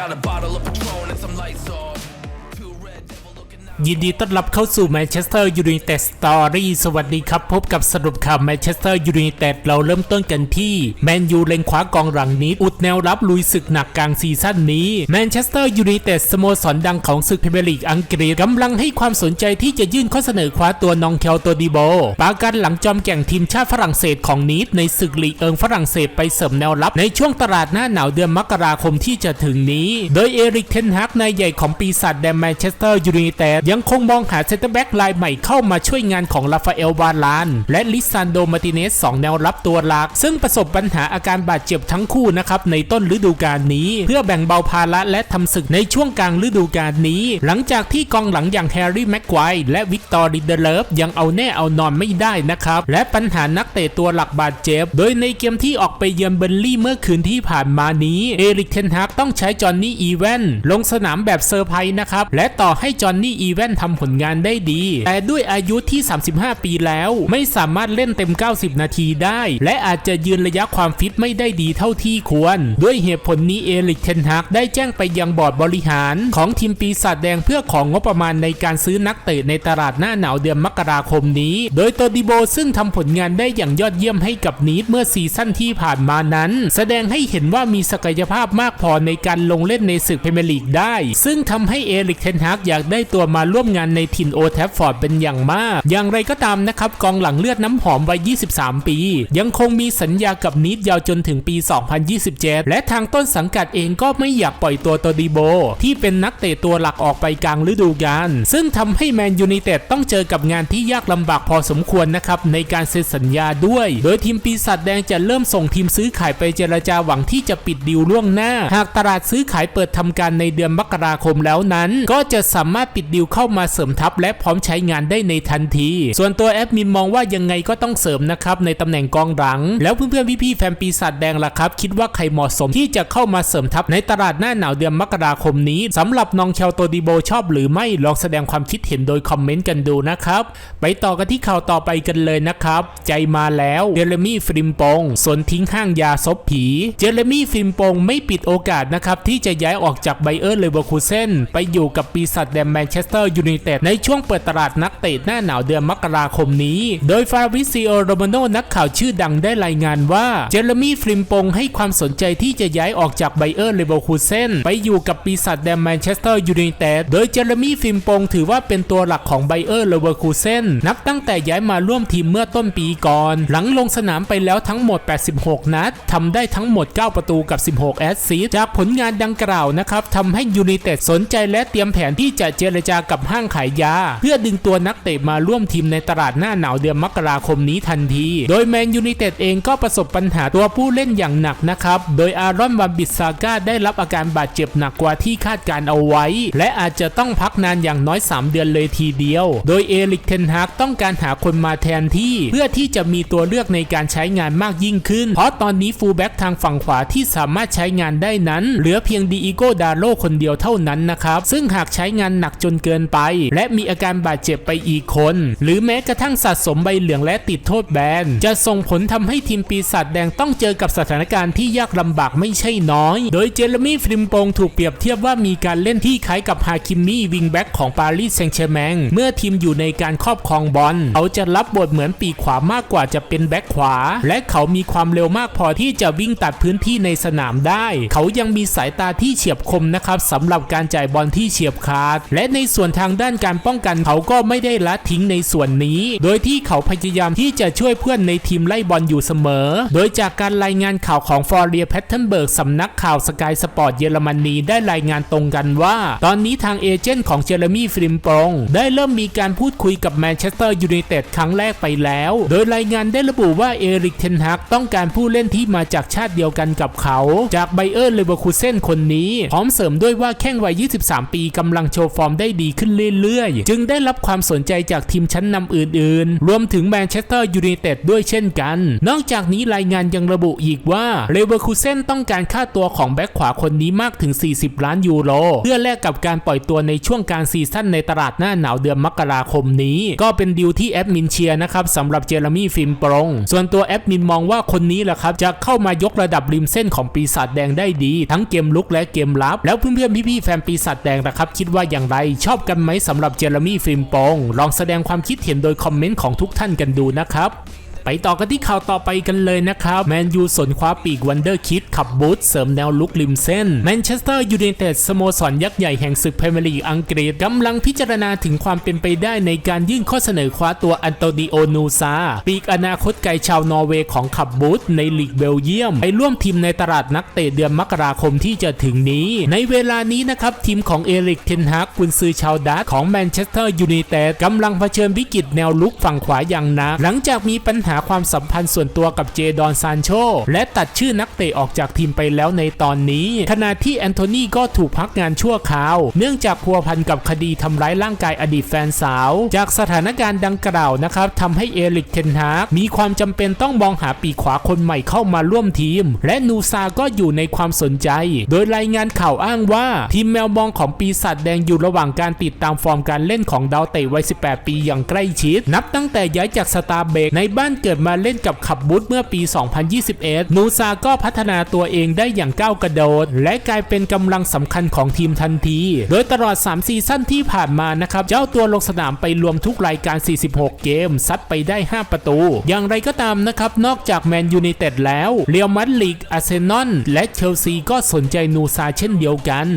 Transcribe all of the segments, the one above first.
got a bottle of ยินดีต้อนรับเข้าสู่แมนเชสเตอร์ยูไนเต็ดสตอรี่สวัสดีครับ พบกับสรุปข่าวแมนเชสเตอร์ยูไนเต็ดเราเริ่มต้นกันที่ แมนยูเล็งคว้ากองหลังนี้ อุดแนวรับลุยศึกหนักกลางซีซั่นนี้แมนเชสเตอร์ยูไนเต็ดสโมสรดังของศึกพรีเมียร์ลีกอังกฤษกำลังให้ความสนใจที่จะยื่นข้อเสนอคว้าตัวนองเคลโตดิโบปากันหลังจอมแก่งทีมชาติฝรั่งเศสของนีดในศึกลีกเอิงฝรั่งเศสไปเสริมแนวรับในช่วงตลาดหน้าหนาวเดือนมกราคมที่จะถึงนี้ โดยเอริกเทนฮักนายใหญ่ของปีศาจแดนแมนเชสเตอร์ยูไนเต็ดยังคงมองหาเซนเตอร์แบ็กรายใหม่เข้ามาช่วยงานของราฟาเอลวาลาน และลิซานโดมาติเนสสองแนวรับตัวหลัก ซึ่งประสบปัญหาอาการบาดเจ็บทั้งคู่นะครับในต้นฤดูกาลนี้ เพื่อแบ่งเบาภาระและทำศึกในช่วงกลางฤดูกาลนี้ หลังจากที่กองหลังอย่างแฮร์รี่แม็กควายและวิกตอร์ลิเดเลฟยังเอาแน่เอานอนไม่ได้นะครับและปัญหานักเตะตัวหลักบาดเจ็บ โดยในเกมที่ออกไปเยือนเบนลี่เมื่อคืนที่ผ่านมานี้เอริกเทนฮากต้องใช้จอห์นนี่อีแวนลงสนามแบบเซอร์ไพรส์นะครับและต่อให้จอห์นนี่อีแวนทำผลงานได้ดี แต่ด้วยอายุที่ 35 ปีแล้วไม่สามารถเล่นเต็ม 90 นาทีได้ และอาจจะยืนระยะความฟิตไม่ได้ดีเท่าที่ควร ด้วยเหตุผลนี้เอริกเทนฮากได้แจ้งไปยังบอร์ดบริหาร ของทีมปีศาจแดงเพื่อของงบประมาณในการซื้อนักเตะในตลาดหน้าหนาวเดือนมกราคมนี้ โดยโตดิโบซึ่งทำผลงานได้อย่างยอดเยี่ยมให้กับนีดเมื่อซีซั่นที่ผ่านมานั้น แสดงให้เห็นว่ามีศักยภาพมากพอในการลงเล่นในศึกพรีเมียร์ลีกได้ ซึ่งทำให้เอริกเทนฮากอยากได้ตัวมาร่วมงานในทินโอแทฟฟอร์ดเป็นอย่างมาก อย่างไรก็ตามนะครับกองหลังเลือดน้ำหอมวัย 23 ปี ยังคงมีสัญญากับนีดยาวจนถึงปี 2027 และทางต้นสังกัดเองก็ไม่อยากปล่อยตัวโตดิโบ ที่เป็นนักเตะตัวหลักออกไปกลางฤดูกาลซึ่งทำให้แมนยูไนเต็ดต้องเจอกับงานที่ยากลำบากพอสมควรนะครับในการเซ็นสัญญาด้วย โดยทีมปีศาจแดงจะเริ่มส่งทีมซื้อขายไปเจรจาหวังที่จะปิดดีลล่วงหน้า หากตลาดซื้อขายเปิดทำการในเดือนมกราคมแล้วนั้น ก็จะสามารถปิดดีลเข้า้ามาเสริมทัพและพร้อมใช้งานได้ในทันที ส่วนตัวแอดมินมองว่ายังไงก็ต้องเสริมนะครับในตำแหน่งกองหลัง แล้วเพื่อนๆพี่ๆแฟนปีศาจแดงล่ะครับ คิดว่าใครเหมาะสมที่จะเข้ามาเสริมทัพในตลาดหน้าหนาวเดือนมกราคมนี้สำหรับน้องเชลโตดิโบชอบหรือไม่ลองแสดงความคิดเห็นโดยคอมเมนต์กันดูนะครับไปต่อกันที่ข่าวต่อไปกันเลยนะครับ ใจมาแล้วเจเรมี่ฟริมปงสนทิ้งห้างยาซบผี เจเรมี่ฟริมปงไม่ปิดโอกาสนะครับที่จะย้ายออกจากไบเออร์เลเวอร์คูเซนไปอยู่กับปีศาจแดนแมนเชสเตอร์ยูไนเต็ดในช่วงเปิดตลาดนักเตะหน้าหนาวเดือนมกราคมนี้ โดยฟาริซิโอโรมาโนนักข่าวชื่อดังได้รายงานว่า เจเรมี่ฟริมปงให้ความสนใจที่จะย้ายออกจากไบเออร์เลเวอร์คูเซนไปอยู่กับปีศาจแดนแมนเชสเตอร์ยูไนเต็ดโดยเจเรมี่ฟริมปงถือว่าเป็นตัวหลักของไบเออร์เลเวอร์คูเซนนับตั้งแต่ย้ายมาร่วมทีมเมื่อต้นปีก่อน หลังลงสนามไปแล้วทั้งหมด 86 นัดทำได้ทั้งหมด 9 ประตูกับ 16 แอสซิสต์จากผลงานดังกล่าวนะครับทำให้ยูไนเต็ดสนใจและเตรียมแผนที่จะเจรจากับห้างขายยา เพื่อดึงตัวนักเตะมาร่วมทีมในตลาดหน้าหนาวเดือนมกราคมนี้ทันที โดยแมนยูไนเต็ดเองก็ประสบปัญหาตัวผู้เล่นอย่างหนักนะครับ โดยอารอนวันบิสซาก้าได้รับอาการบาดเจ็บหนักกว่าที่คาดการเอาไว้ และอาจจะต้องพักนานอย่างน้อย 3 เดือนเลยทีเดียว โดยเอริกเทนฮากต้องการหาคนมาแทนที่ เพื่อที่จะมีตัวเลือกในการใช้งานมากยิ่งขึ้น เพราะตอนนี้ฟูลแบ็กทางฝั่งขวาที่สามารถใช้งานได้นั้น เหลือเพียงดีอีโกดาโลคนเดียวเท่านั้นนะครับ ซึ่งหากใช้งานหนักจนเกินไป และมีอาการบาดเจ็บไปอีกคน หรือแม้กระทั่งสะสมใบเหลืองและติดโทษแบน จะส่งผลทำให้ทีมปีศาจแดงต้องเจอกับสถานการณ์ที่ยากลำบากไม่ใช่น้อย โดยเจเรมี่ฟริมปงถูกเปรียบเทียบว่ามีการเล่นที่คล้ายกับฮาคิมมี่วิงแบ็กของปารีสแซงต์แชร์แมงเมื่อทีมอยู่ในการครอบครองบอลเขาจะรับบทเหมือนปีกขวามากกว่าจะเป็นแบ็กขวา และเขามีความเร็วมากพอที่จะวิ่งตัดพื้นที่ในสนามได้ เขายังมีสายตาที่เฉียบคมนะครับสำหรับการจ่ายบอลที่เฉียบขาด และในส่วนทางด้านการป้องกันเขาก็ไม่ได้ละทิ้งในส่วนนี้ โดยที่เขาพยายามที่จะช่วยเพื่อนในทีมไล่บอลอยู่เสมอ โดยจากการรายงานข่าวของฟอร์เรียแพทเทนเบิร์กสำนักข่าวสกายสปอร์ตเยอรมนีได้รายงานตรงกันว่า ตอนนี้ทางเอเจนต์ของเจเรมี่ฟริมปองได้เริ่มมีการพูดคุยกับแมนเชสเตอร์ยูไนเต็ดครั้งแรกไปแล้ว โดยรายงานได้ระบุว่าเอริกเทนฮักต้องการผู้เล่นที่มาจากชาติเดียวกันกับเขา จากไบเออร์เลเวอร์คูเซนคนนี้ พร้อมเสริมด้วยว่าแข้งวัย 23 ปีกำลังโชว์ฟอร์มได้ดีขึ้นเรื่อยๆ จึงได้รับความสนใจจากทีมชั้นนำอื่นๆ รวมถึงแมนเชสเตอร์ยูไนเต็ดด้วยเช่นกัน นอกจากนี้รายงานยังระบุอีกว่าเลเวอร์คูเซนต้องการค่าตัวของแบ็คขวาคนนี้มากถึง 40 ล้านยูโรเพื่อแลกกับการปล่อยตัวในช่วงการซีซั่นในตลาดหน้าหนาวเดือนมกราคมนี้ ก็เป็นดีลที่แอดมินเชียร์นะครับสำหรับเจอร์มี่ฟิล์มปรงส่วนตัวแอดมินมองว่าคนนี้แหละครับจะเข้ามายกระดับริมเส้นของปีศาจแดงได้ดี ทั้งเกมลุกและเกมรับ แล้วเพื่อนๆพี่ๆแฟนปีศาจแดงนะครับคิดว่าอย่างไรชอบกันไหมสำหรับเจอร์มี่ฟิล์มปอง ลองแสดงความคิดเห็นโดยคอมเมนต์ของทุกท่านกันดูนะครับ ไปต่อกันที่ข่าวต่อไปกันเลยนะครับแมนยูสนคว้าปีกวันเดอร์คิดขับบูธเสริมแนวลุกริมเส้นแมนเชสเตอร์ยูไนเต็ดสโมสรยักษ์ใหญ่แห่งศึกพรีเมียร์ลีกอังกฤษกำลังพิจารณาถึงความเป็นไปได้ในการยื่นข้อเสนอคว้าตัวอันโตนิโอนูซาปีกอนาคตไกลชาวนอร์เวย์ของขับบูธในลีกเบลเยียม ไปร่วมทีมในตลาดนักเตะเดือนมกราคมที่จะถึงนี้ ในเวลานี้นะครับทีมของเอริกเทนฮากกุนซือชาวดัตของแมนเชสเตอร์ยูไนเต็ดกำลังเผชิญวิกฤตแนวลุกฝั่งขวาอย่างหนักหลังจากมีปัญหาหาความสัมพันธ์ส่วนตัวกับเจดอนซานโช และตัดชื่อนักเตะออกจากทีมไปแล้วในตอนนี้ ขณะที่แอนโทนีก็ถูกพักงานชั่วคราว เนื่องจากพัวพันกับคดีทำร้ายร่างกายอดีตแฟนสาว จากสถานการณ์ดังกล่าวนะครับทำให้เอริกเทนฮากมีความจำเป็นต้องมองหาปีขวาคนใหม่เข้ามาร่วมทีม และนูซาก็อยู่ในความสนใจ โดยรายงานข่าวอ้างว่า ทีมแมวมองของปีศาจแดงอยู่ระหว่างการติดตามฟอร์มการเล่นของดาวเตะวัย 18 ปีอย่างใกล้ชิด นับตั้งแต่ย้ายจากสตาร์เบกในบ้านเกิดมาเล่นกับขับบูธเมื่อปี 2021 นูซาก็พัฒนาตัวเองได้อย่างก้าวกระโดด และกลายเป็นกำลังสำคัญของทีมทันที โดยตลอด 3 ซีซั่นที่ผ่านมานะครับ เจ้าตัวลงสนามไปรวมทุกรายการ 46 เกม ซัดไปได้ 5 ประตู อย่างไรก็ตามนะครับ นอกจากแมนยูไนเต็ดแล้ว เรียลมาดริดอาร์เซนอลและเชลซีก็สนใจนูซาเช่นเดียวกัน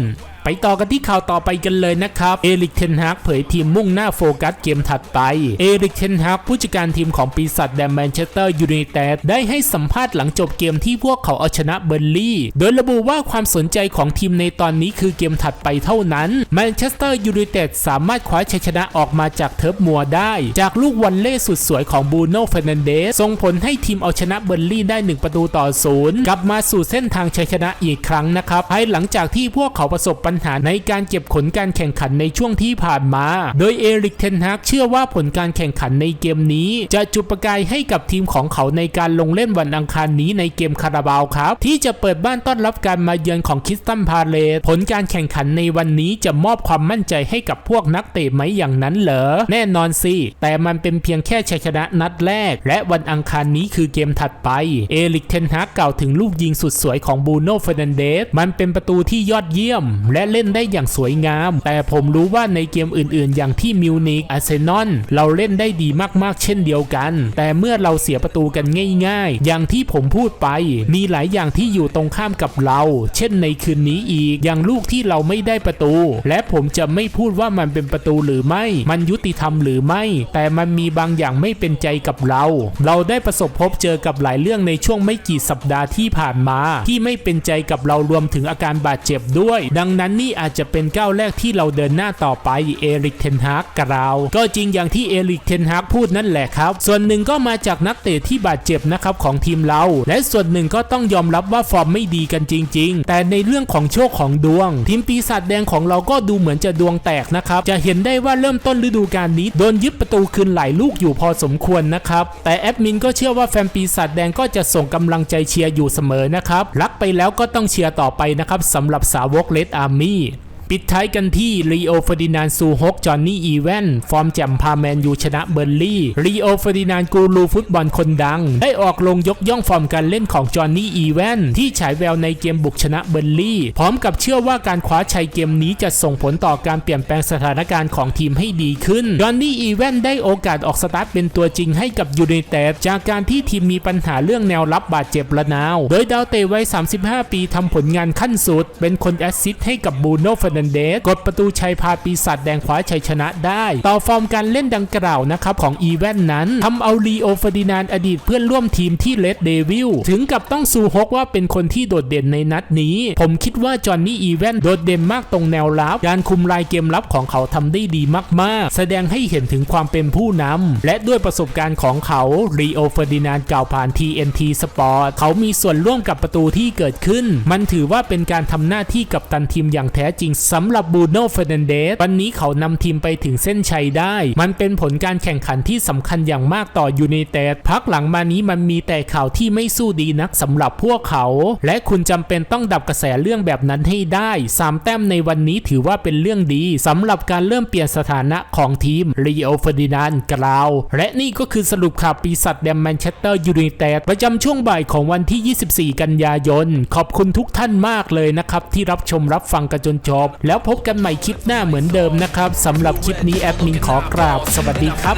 ไปต่อกันที่ข่าวต่อไปกันเลยนะครับ เอริกเทนฮากเผยทีมมุ่งหน้าโฟกัสเกมถัดไป เอริกเทนฮากผู้จัดการทีมของปีศาจแดงแมนเชสเตอร์ยูไนเต็ดได้ให้สัมภาษณ์หลังจบเกมที่พวกเขาเอาชนะเบอร์ลี่ โดยระบุว่าความสนใจของทีมในตอนนี้คือเกมถัดไปเท่านั้นแมนเชสเตอร์ยูไนเต็ดสามารถคว้าชัยชนะออกมาจากเทิร์ฟมัวได้ จากลูกวันเล่สุดสวยของบูโน่เฟรนันเดสส่งผลให้ทีมเอาชนะเบอร์ลี่ได้ 1 ประตูต่อศูนย์กลับมาสู่เส้นทางชัยชนะอีกครั้งนะครับภายหลังจากที่พวกเขาประสบปัญหาในการเก็บขนการแข่งขันในช่วงที่ผ่านมา โดยเอริกเทนฮากเชื่อว่าผลการแข่งขันในเกมนี้ จะจุดประกายให้กับทีมของเขาในการลงเล่นวันอังคารนี้ในเกมคาราบาวครับ ที่จะเปิดบ้านต้อนรับการมาเยือนของคิสตันพาเลตผลการแข่งขันในวันนี้จะมอบความมั่นใจให้กับพวกนักเตะไหมอย่างนั้นเหรอ แน่นอนสิ แต่มันเป็นเพียงแค่ชัยชนะนัดแรก และวันอังคารนี้คือเกมถัดไป เอริกเทนฮากกล่าวถึงลูกยิงสุดสวยของบูโน่เฟรนันเดสมันเป็นประตูที่ยอดเยี่ยม และเล่นได้อย่างสวยงาม แต่ผมรู้ว่าในเกมอื่นๆ อย่างที่มิวนิกอาร์เซนอลเราเล่นได้ดีมากๆ เช่นเดียวกัน แต่เมื่อเราเสียประตูกันง่าย ๆ อย่างที่ผมพูดไป มีหลายอย่างที่อยู่ตรงข้ามกับเรา เช่นในคืนนี้อีก อย่างลูกที่เราไม่ได้ประตู และผมจะไม่พูดว่ามันเป็นประตูหรือไม่ มันยุติธรรมหรือไม่ แต่มันมีบางอย่างไม่เป็นใจกับเรา เราได้ประสบพบเจอกับหลายเรื่องในช่วงไม่กี่สัปดาห์ที่ผ่านมา ที่ไม่เป็นใจกับเรารวมถึงอาการบาดเจ็บด้วย ดังนั้นนี่อาจจะเป็นก้าวแรกที่เราเดินหน้าต่อไปเอริกเทนฮากกล่าวก็จริงอย่างที่เอริกเทนฮากพูดนั่นแหละครับ ส่วนหนึ่งก็มาจากนักเตะที่บาดเจ็บนะครับของทีมเรา และส่วนหนึ่งก็ต้องยอมรับว่าฟอร์มไม่ดีกันจริง ๆ แต่ในเรื่องของโชคของดวง ทีมปีศาจแดงของเราก็ดูเหมือนจะดวงแตกนะครับ จะเห็นได้ว่าเริ่มต้นฤดูกาลนี้โดนยึดประตูคืนหลายลูกอยู่พอสมควรนะครับ แต่แอดมินก็เชื่อว่าแฟนปีศาจแดงก็จะส่งกำลังใจเชียร์อยู่เสมอนะครับ รักไปแล้วก็ต้องเชียร์ต่อไปนะครับสำหรับสาวกเลดอาร์มี่มี่ ปิดท้ายกันที่ลีโอเฟอร์ดินานซูฮกจอห์นนี่อีแวนฟอร์มแจ่มพาแมนยูชนะเบอร์ลี่ลีโอเฟอร์ดินานกูรูฟุตบอลคนดัง ได้ออกลงยกย่องฟอร์มการเล่นของจอห์นนี่อีแวนที่ฉายแววในเกมบุกชนะเบอร์ลี่ พร้อมกับเชื่อว่าการคว้าชัยเกมนี้จะส่งผลต่อการเปลี่ยนแปลงสถานการณ์ของทีมให้ดีขึ้นจอห์นนี่อีแวนได้โอกาสออกสตาร์ทเป็นตัวจริงให้กับยูไนเต็ดจากการที่ทีมมีปัญหาเรื่องแนวรับบาดเจ็บระนาว โดยดาวเตะวัย35 ปีทำผลงานขั้นสุด เป็นคนแอสซิสต์ให้กับบูโน่เฟรนันเดสกดประตูชัยพาปีศาจแดงคว้าชัยชนะได้ ต่อฟอร์มการเล่นดังกล่าวนะครับของอีแวนนั้นทำเอาลีโอเฟอร์ดินานอดีตเพื่อนร่วมทีมที่เลดเดวิลถึงกับต้องซูฮกว่าเป็นคนที่โดดเด่นในนัดนี้ ผมคิดว่าจอห์นนี่อีแวนโดดเด่นมากตรงแนวรับการคุมลายเกมรับของเขาทำได้ดีมากๆ แสดงให้เห็นถึงความเป็นผู้นำและด้วยประสบการณ์ของเขาลีโอเฟอร์ดินานกล่าวผ่าน TNT Sport เขามีส่วนร่วมกับประตูที่เกิดขึ้น มันถือว่าเป็นการทำหน้าที่กับตันทีมอย่างแท้จริงสำหรับบูโน่เฟรนันเดสวันนี้เขานำทีมไปถึงเส้นชัยได้ มันเป็นผลการแข่งขันที่สำคัญอย่างมากต่อยูไนเต็ดพักหลังมานี้มันมีแต่ข่าวที่ไม่สู้ดีนักสำหรับพวกเขา และคุณจำเป็นต้องดับกระแสเรื่องแบบนั้นให้ได้สามแต้มในวันนี้ถือว่าเป็นเรื่องดีสำหรับการเริ่มเปลี่ยนสถานะของทีมลีโอเฟอร์ดินานกล่าว และนี่ก็คือสรุปข่าวปีศาจแดมแมนเชสเตอร์ยูไนเต็ดประจำช่วงบ่ายของวันที่ 24 กันยายน ขอบคุณทุกท่านมากเลยนะครับ ที่รับชมรับฟังกันจนจบแล้วพบกันใหม่คลิปหน้าเหมือนเดิมนะครับสำหรับคลิปนี้แอดมินขอกราบ สวัสดีครับ